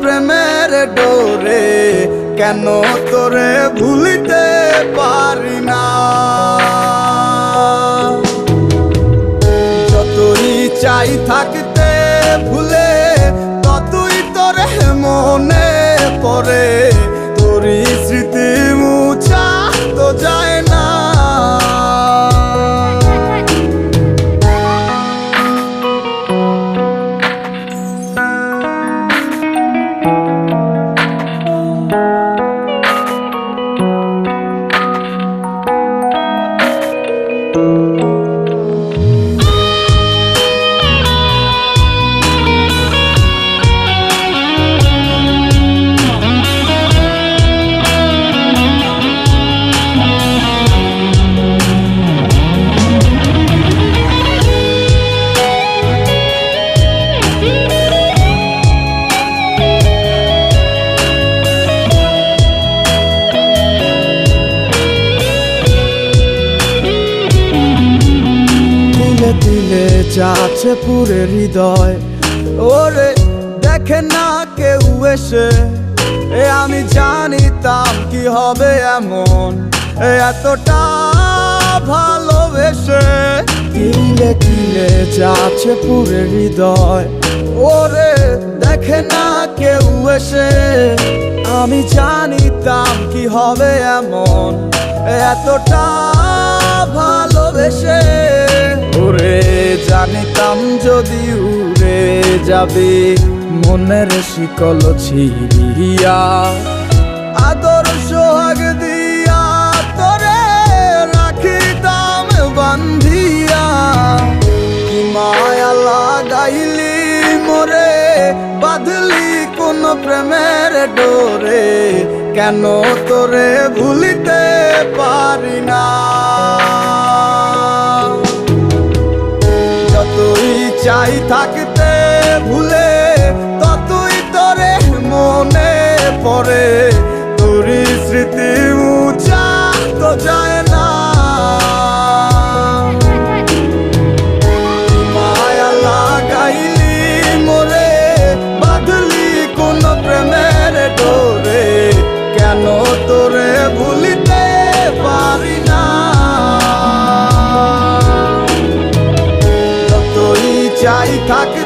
প্রেমের ডোরে, কেন তোরে ভুলিতে পারি না? যতই চাই থাকতে ভুলে, ততই তোরে মনে পড়ে। তোরই স্মৃতি মুছা তো যায় দিলে যাচ্ছে পুরে হৃদয়। ওরে, দেখে না কেউ এসে। এ আমি জানিতাম কি হবে এমন। এতটা ভালোবেসে। কিলে কিলে যাচ্ছে পুরে হৃদয়। ওরে, দেখে না কেউ এসে। আমি জানিতাম কি হবে এমন। এতটা ভালোবেসে। জানিতাম যদি উড়ে যাবে, মনের শিকল ছিড়িয়া। আদর সোহাগ দিয়া তোরে রাখিতাম বান্ধিয়া। কি মায়া লাগাইলি মোরে, বাঁধলি কোন প্রেমের ডোরে। কেন তোরে ভুলিতে পারি না? চাই থাকতে ভুলে ততই তোরে মনে পড়ে। Taka